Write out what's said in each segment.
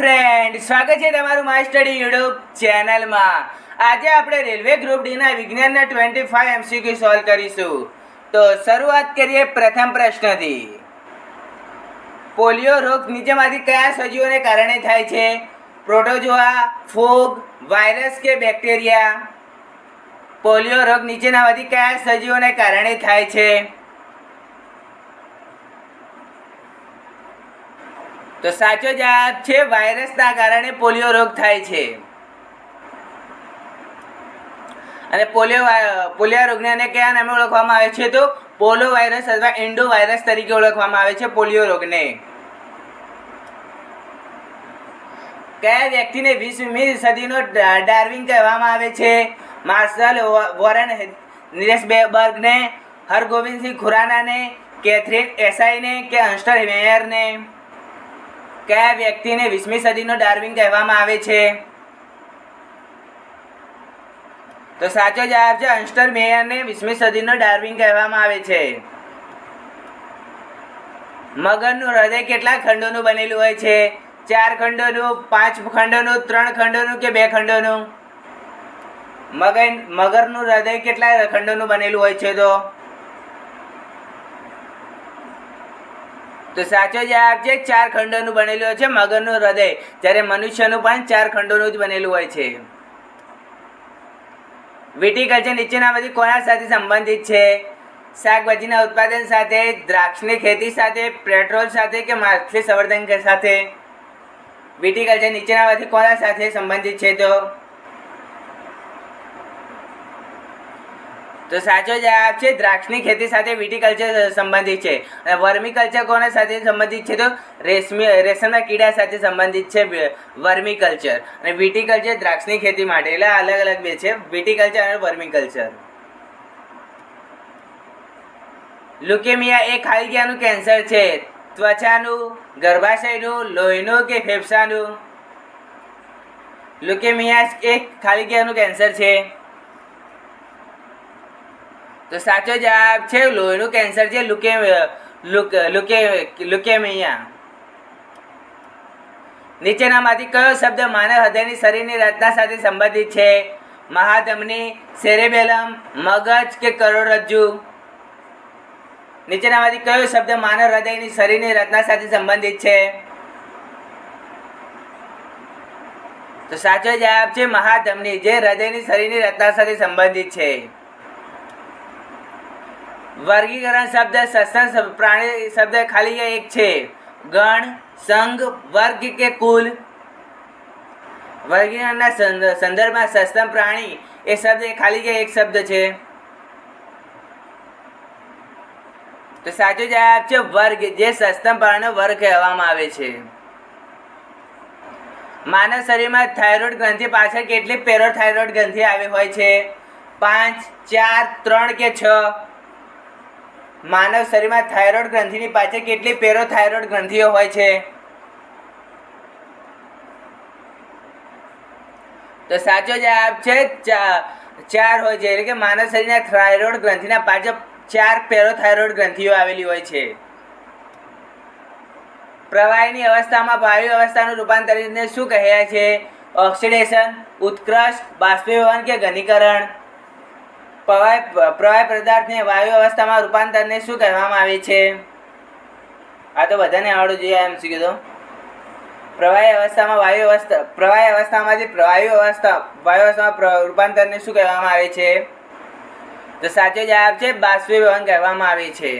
Friend સ્વાગત છે તમારું માય સ્ટડી યુટ્યુબ ચેનલમાં આજે આપણે રેલવે ગ્રુપ ડીના વિજ્ઞાનના ટ્વેન્ટી ફાઈવ એમસીક્યુ સોલ્વ કરીશું. તો શરૂઆત કરીએ પ્રથમ પ્રશ્નથી. પોલિયો રોગ નીચેમાંથી કયા સજીવોને કારણે થાય છે? પ્રોટોજોઆ, ફોગ, વાયરસ કે બેક્ટેરિયા? પોલિયો રોગ નીચેનામાંથી કયા સજીવોને કારણે થાય છે? તો સાચો જવાબ છે, વાયરસના કારણે પોલિયો રોગ થાય છે. અને પોલિયો પોલિયા રોગને કયા નામે ઓળખવામાં આવે છે તો? પોલો વાયરસ અથવા ઇન્ડો વાયરસ તરીકે ઓળખવામાં આવે છે પોલિયો રોગને. કયા વ્યક્તિને વીસમી સદીનો ડાર્વિંગ કહેવામાં આવે છે? માર્શલ વો- નિરેશ બર્ગને હરગોવિંદસિંહ ખુરાનાને, કેથરીન એસાઈને કે હંસ્ટર મેયરને કયા વ્યક્તિને વીસમી સદીનો ડાર્વિન કહેવામાં આવે છે? તો સાચો જવાબ છે અંસ્ટર મેયરને વીસમી સદીનો ડાર્વિન કહેવામાં આવે છે. મગરનું હૃદય કેટલા ખંડોનું બનેલું હોય છે? ચાર ખંડોનું, પાંચ ખંડોનું, ત્રણ ખંડોનું કે બે ખંડોનું? મગર મગરનું હૃદય કેટલા ખંડોનું બનેલું હોય છે તો? તો સાચો જવાબ છે, ચાર ખંડોનું બનેલું હોય છે, મગરનું હૃદય. જ્યારે મનુષ્યનું પણ ચાર ખંડોનું જ બનેલું હોય છે. વિટીકલ્ચર નીચેનામાંથી કોના સાથે સંબંધિત છે? શાકભાજીના ઉત્પાદન સાથે, દ્રાક્ષની ખેતી સાથે, પેટ્રોલ સાથે કે માછલી સંવર્ધન સાથે? વિટીકલ્ચર નીચેનામાંથી કોના સાથે સંબંધિત છે તો? તો સાચો જવાબ છે, દ્રાક્ષની ખેતી સાથે વિટીકલ્ચર સંબંધિત છે. અને વર્મી કલ્ચર કોના સાથે સંબંધિત છે તો રેશમી, રેશમના કીડા સાથે સંબંધિત છે વર્મી કલ્ચર અને વિટીકલ્ચર દ્રાક્ષની ખેતી માટે, એટલે અલગ અલગ બે છે વિટીકલ્ચર અને વર્મી કલ્ચર લ્યુકેમિયા એ ખાલગીયાનું કેન્સર છે, ત્વચાનું, ગર્ભાશયનું, લોહીનું કે ફેફસાનું? લ્યુકેમિયા એ ખાલગિયાનું કેન્સર છે. તો સાચો જવાબ છે, લોહીનું કેન્સર છે લુકે લુકે લુકેમિયા નીચેનામાંથી કયો શબ્દ માનવ હૃદયની શરીરની રચના સાથે સંબંધિત છે? મહાધમની સેરેબેલમ મગજ કે કરોડરજ્જુ? નીચેનામાંથી કયો શબ્દ માનવ હૃદયની શરીરની રચના સાથે સંબંધિત છે? તો સાચો જવાબ છે, મહાધમની, જે હૃદયની શરીરની રચના સાથે સંબંધિત છે. વર્ગીકરણ શબ્દ સસ્તન પ્રાણી શબ્દ ખાલી એક છે? ગણ, સંઘ, વર્ગ કે કુલ? વર્ગીકરણના સંદ- સંદર્ભમાં સસ્તન પ્રાણી એ શબ્દ ખાલી એક શબ્દ છે? તો સાચો જવાબ છે વર્ગ, જે સસ્તન પ્રાણીનો વર્ગ કહેવામાં આવે છે. માનવ શરીરમાં થાઇરોઇડ ગ્રંથિ પાછળ કેટલી પેરોથાઇરોઇડ ગ્રંથિ આવી હોય છે? પાંચ, ચાર, ત્રણ કે છ? માનવ શરીરમાં થાઇરોઇડ ગ્રંથિની પાછળ કેટલી પેરોથાઇરોઇડ ગ્રંથિઓ હોય છે? તો સાચો જવાબ છે ચાર હોય છે. એટલે કે માનવ શરીરના થાઇરોઇડ ગ્રંથિના પાછળ ચાર પેરોથાઇરોઇડ ગ્રંથિઓ આવેલી હોય છે. પ્રવાહીની અવસ્થામાં વાયુ અવસ્થાનું રૂપાંતરને શું કહે છે? ઓક્સિડેશન ઉત્કર્ષ બાષ્પીભવન કે ઘનીકરણ? પ્રવાહ પ્રવાહી પદાર્થને વાયુ અવસ્થામાં રૂપાંતરને શું કહેવામાં આવે છે? આ તો બધાને આવડવું જોઈએ એમ શું કીધું પ્રવાહી અવસ્થામાં વાયુ અવસ્થા પ્રવાહી અવસ્થામાંથી વાયુ અવસ્થા વાયુ અવસ્થામાં રૂપાંતરને શું કહેવામાં આવે છે? તો સાચો જવાબ છે બાષ્પીભવન કહેવામાં આવે છે.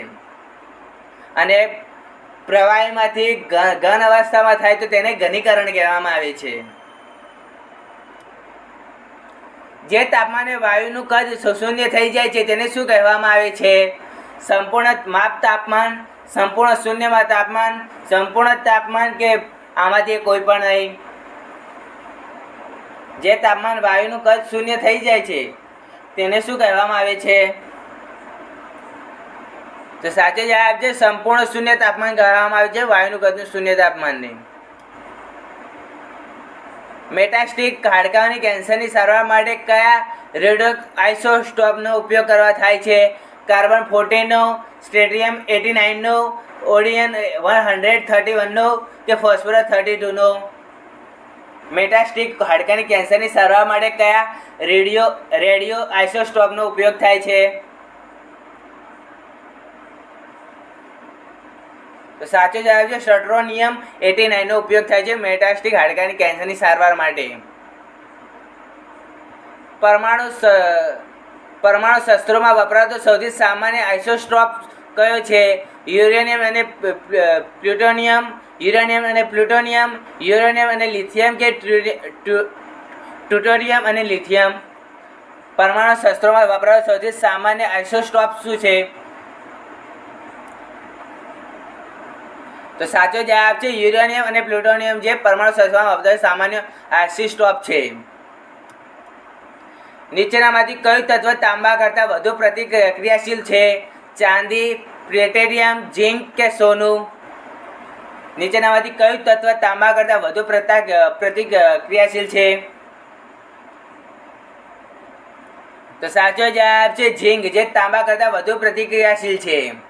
અને પ્રવાહીમાંથી ઘન અવસ્થામાં થાય તો તેને ઘનીકરણ કહેવામાં આવે છે. જે તાપમાને વાયુનું કદ શૂન્ય થઈ જાય છે તેને શું કહેવામાં આવે છે? સંપૂર્ણ માપ તાપમાન, સંપૂર્ણ શૂન્યમાં તાપમાન, સંપૂર્ણ તાપમાન કે આમાંથી કોઈ પણ નહીં? જે તાપમાન વાયુનું કદ શૂન્ય થઈ જાય છે, તેને શું કહેવામાં આવે છે? તો સાચો જવાબ છે સંપૂર્ણ શૂન્ય તાપમાન કહેવામાં આવે છે, વાયુનું કદનું શૂન્ય તાપમાનને મેટાસ્ટિક, હાડકાની કેન્સરની સારવાર માટે કયા રેડોક આઇસોસ્ટોપનો ઉપયોગ કરવા થાય છે? કાર્બન ફોર્ટીનનો સ્ટેડિયમ એટી નાઇનનો ઓડિયન વન હંડ્રેડ થર્ટી વનનો કે ફોસ્ફરસ થર્ટી ટુનો? મેટાસ્ટિક, હાડકાની કેન્સરની સારવાર માટે કયા રેડિયો રેડિયો આઇસોસ્ટોપનો ઉપયોગ થાય છે? તો સાચો જવાબ છે શટ્રોનિયમ એટી નાઇનનો ઉપયોગ થાય છે મેટાસ્ટિક હાડકાની કેન્સરની સારવાર માટે. પરમાણુ પરમાણુ શસ્ત્રોમાં વપરાતો સૌથી સામાન્ય આઇસોસ્ટ્રોપ કયો છે? યુરેનિયમ અને પ્લુટોનિયમ, યુરેનિયમ અને પ્લુટોનિયમ, યુરેનિયમ અને લિથિયમ કે ટ્રુ- ટ્રુ- ટ્યુટોરિયમ અને લિથિયમ? પરમાણુ શસ્ત્રોમાં વપરાતો સૌથી સામાન્ય આઇસોસ્ટ્રોપ શું છે? તો સાચો જવાબ છે યુરેનિયમ અને પ્લુટોનિયમ જે પરમાણુ સંસ્થામાં વપરાતો સામાન્ય આઇસોસ્ટ્રોપ છે. નીચેનામાંથી કયું તત્વ તાંબા કરતાં વધુ પ્રતિક્રિયાશીલ છે? ચાંદી, પ્લેટેરિયમ, ઝિંક કે સોનું? નીચેનામાંથી કયું તત્વ તાંબા કરતાં વધુ પ્રતા પ્રતિક્રિયાશીલ છે? તો સાચો જવાબ છે ઝીંક, જે તાંબા કરતાં વધુ પ્રતિક્રિયાશીલ છે.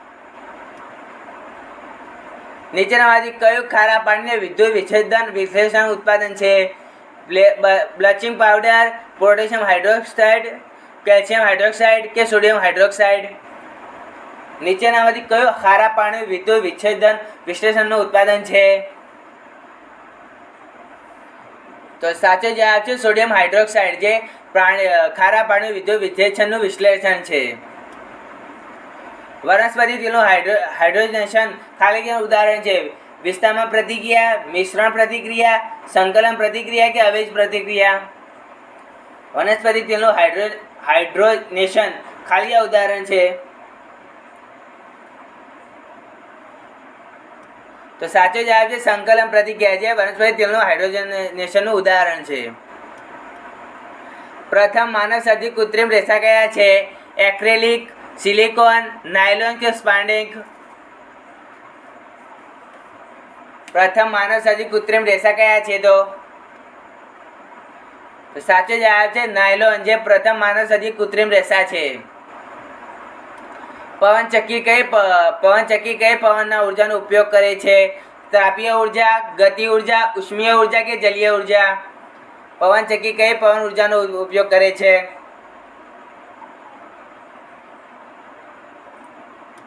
નીચેનામાંથી કયું ખારા પાણીને વિદ્યુત વિચ્છેદન વિશ્લેષણ ઉત્પાદન છે? Bleaching powder, potassium hydroxide, calcium hydroxide કે સોડિયમ હાઇડ્રોક્સાઇડ? નીચેનામાંથી કયું ખારા પાણી વિદ્યુત વિચ્છેદન વિશ્લેષણનું ઉત્પાદન છે? તો સાચો જવાબ છે સોડિયમ હાઇડ્રોક્સાઇડ, જે ખારા પાણી વિદ્યુત વિચ્છેદનનું વિશ્લેષણ છે. વનસ્પતિ તેલનું હાઇડ્રો હાઇડ્રોજનેશન ખાલી ઉદાહરણ છે? વિસ્તારમાં પ્રતિક્રિયા, મિશ્રણ પ્રતિક્રિયા, સંકલન પ્રતિક્રિયા કે અવેજ પ્રતિક્રિયા? વનસ્પતિ તેલનું હાઇડ્રો હાઇડ્રોનેશન ખાલી ઉદાહરણ છે. તો સાચો જવાબ છે સંકલન પ્રતિક્રિયા જે વનસ્પતિ તેલનું હાઇડ્રોજનેશનનું ઉદાહરણ છે. પ્રથમ માનવ સર્જિત કૃત્રિમ રેસા કયા છે? એક્રેલિક સિલિકોન, નાયલોન કે સ્પાન્ડિક પ્રથમ માનવ સર્જિત કૃત્રિમ રેસા કયા છે તો? સાચો જવાબ છે નાયલોન, જે પ્રથમ માનવ સર્જિત કૃત્રિમ રેસા છે. પવનચક્કી કઈ પવનચક્કી કઈ પવનના ઉર્જાનો ઉપયોગ કરે છે? તાપીય ઊર્જા, ગતિ ઊર્જા, ઉષ્મીય ઊર્જા કે જલીય ઊર્જા? પવનચક્કી કઈ પવન ઉર્જાનો ઉપયોગ કરે છે?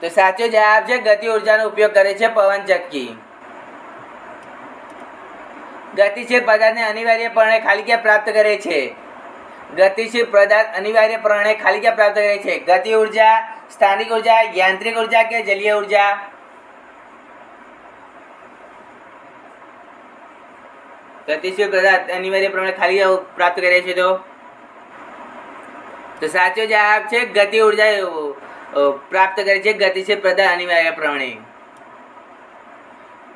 તો સાચો જવાબ છે, ગતિ ઉર્જાનો ઉપયોગ કરે છે પવનચક્કી ગતિશીલ પદાર્થને અનિવાર્યપણે ખાલી ક્યાં પ્રાપ્ત કરે છે? ગતિશીલ પદાર્થ અનિવાર્યપણે ખાલી ક્યાં પ્રાપ્ત કરે છે? ગતિ ઊર્જા, સ્થાનિક ઊર્જા, યાંત્રિક ઊર્જા કે જલીય ઊર્જા? ગતિશીલ પદાર્થ અનિવાર્યપણે ખાલી પ્રાપ્ત કરે છે તો સાચો જવાબ છે, ગતિ ઊર્જા પ્રાપ્ત કરે છે ગતિશીલ અનિવાર્ય પ્રમાણે.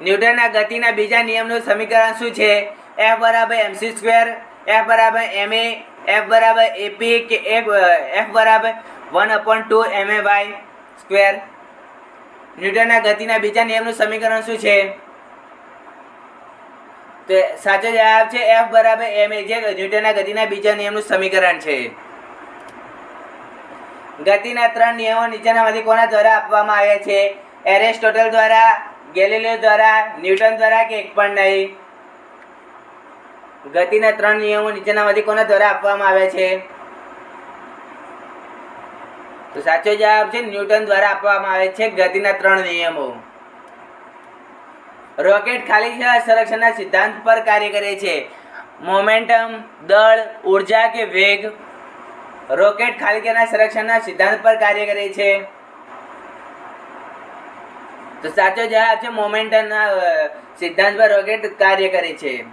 ન્યૂટનના ગતિના બીજા નિયમનું સમીકરણ શું છે? એફ બરાબર એમસી સ્ક્વેર એફ બરાબર એમ એ એફ બરાબર એપી કે એફ બરાબર one upon two M A Y square ન્યૂટનના ગતિના બીજા નિયમનું સમીકરણ શું છે? તે સાચો જવાબ છે એફ બરાબર એમ એ જે ન્યૂટનના ગતિના બીજા નિયમનું સમીકરણ છે. ગતિના ત્રણ નિયમો નીચેનામાંથી કોના દ્વારા આપવામાં આવ્યા છે? એરિસ્ટોટલ દ્વારા ગેલિલિયો દ્વારા, ન્યૂટન દ્વારા કે એક પણ નહીં? ગતિના ત્રણ નિયમો નીચેનામાંથી કોના દ્વારા આપવામાં આવ્યા છે? તો સાચો જવાબ છે, ન્યૂટન દ્વારા આપવામાં આવે છે ગતિના ત્રણ નિયમો. રોકેટ ખાલી જગ્યા સંરક્ષણના સિદ્ધાંત પર કાર્ય કરે છે. મોમેન્ટમ, દળ, ઊર્જા કે વેગ રોકેટ ખાલી સંરક્ષણના સિદ્ધાંત પર કાર્ય કરે છે. તો સાચો જવાબ છે મોમેન્ટમના સિદ્ધાંત પર રોકેટ કાર્ય કરે છે.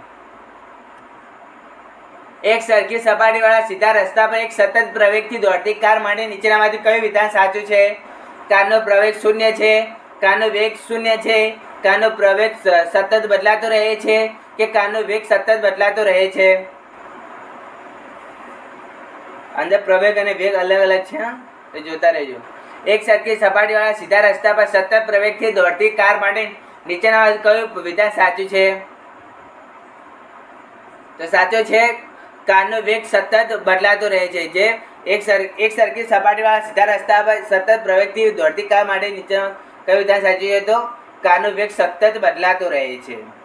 એક સરખી સપાટીવાળા સીધા રસ્તા પર એક સતત પ્રવેગથી દોડતી કાર માટે નીચેનામાંથી કયું વિધાન સાચું છે? કારનો પ્રવેગ શૂન્ય છે? કારનો વેગ શૂન્ય છે? કારનો પ્રવેગ સતત બદલાતો રહે છે? કે કારનો વેગ સતત બદલાતો રહે છે? અંદર પ્રવેગ અને વેગ અલગ અલગ છે? તો જોતા રહેજો. એક સરખી સપાટીવાળા સીધા રસ્તા પર સતત પ્રવેગથી દોડતી કાર માટે નીચેના કયું વિધાન સાચું છે? તો સાચો છે, કારનો વેગ સતત બદલાતો રહે છે. જે એક સર, એક સરખી સપાટીવાળા સીધા રસ્તા પર સતત પ્રવેગથી દોડતી કાર માટે નીચે કયું વિધાન સાચું છે તો? કારનો વેગ સતત બદલાતો રહે છે.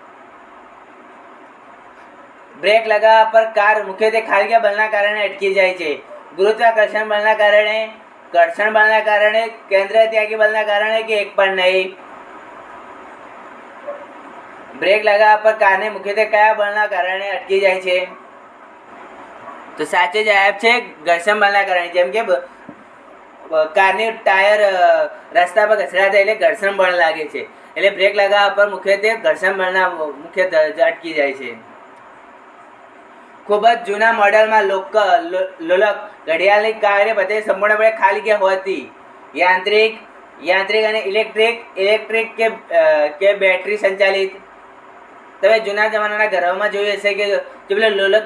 બ્રેક લગાવવા પર કાર મુખ્યત્વે ખાલગ્યા બળના કારણે અટકી જાય છે. ગુરુત્વાકર્ષણ બળના કારણે, ઘર્ષણ બળના કારણે, કેન્દ્ર ત્યાગી બળના કારણે કે એક પણ નહીં. બ્રેક લગાવવા પર કારને મુખ્યત્વે કયા બળના કારણે અટકી જાય છે? તો સાચો જવાબ છે ઘર્ષણ બળના કારણે. જેમ કે કારની ટાયર રસ્તા પર ઘસડાતા એટલે ઘર્ષણ બળ લાગે છે. એટલે બ્રેક લગાવવા પર મુખ્યત્વે ઘર્ષણ બળના મુખ્ય અટકી જાય છે. ખૂબ જ જૂના મોડેલમાં લોક લોલક ઘડિયાળની કાર્ય બધે સંપૂર્ણપણે ખાલી કે હોતી? યાંત્રિક યાંત્રિક અને ઇલેક્ટ્રિક ઇલેક્ટ્રિક કે કે બેટરી સંચાલિત? તમે જૂના જમાનાના ઘરોમાં જોયું હશે કે જે પેલો લોલક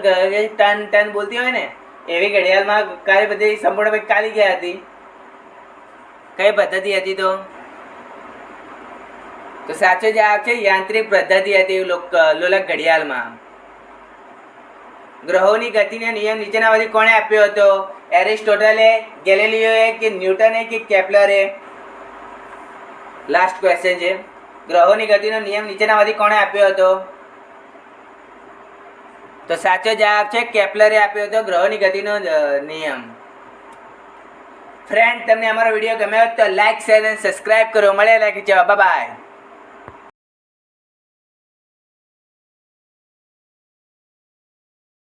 ટન ટન બોલતી હોય ને, એવી ઘડિયાળમાં કાર્ય બધી સંપૂર્ણપણે ખાલી ગયા હતી? કઈ પદ્ધતિ હતી તો? તો સાચો જવાબ છે યાંત્રિક પદ્ધતિ હતી લોક- લોલક ઘડિયાળમાં. ગ્રહોની ગતિનો નિયમ નીચેનામાંથી કોણે આપ્યો હતો? એરિસ્ટોટલે ગેલેલિયોએ કે ન્યૂટને કે કેપ્લરે? લાસ્ટ ક્વેશ્ચન છે. ગ્રહોની ગતિનો નિયમ નીચેના નીચેનામાંથી કોણે આપ્યો હતો? તો સાચો જવાબ છે કેપ્લરે આપ્યો હતો ગ્રહોની ગતિનો નિયમ. ફ્રેન્ડ તમને અમારો વીડિયો ગમ્યો તો લાઈક શેર અને સબસ્ક્રાઇબ કરો. મળે લાઈક જવા બાય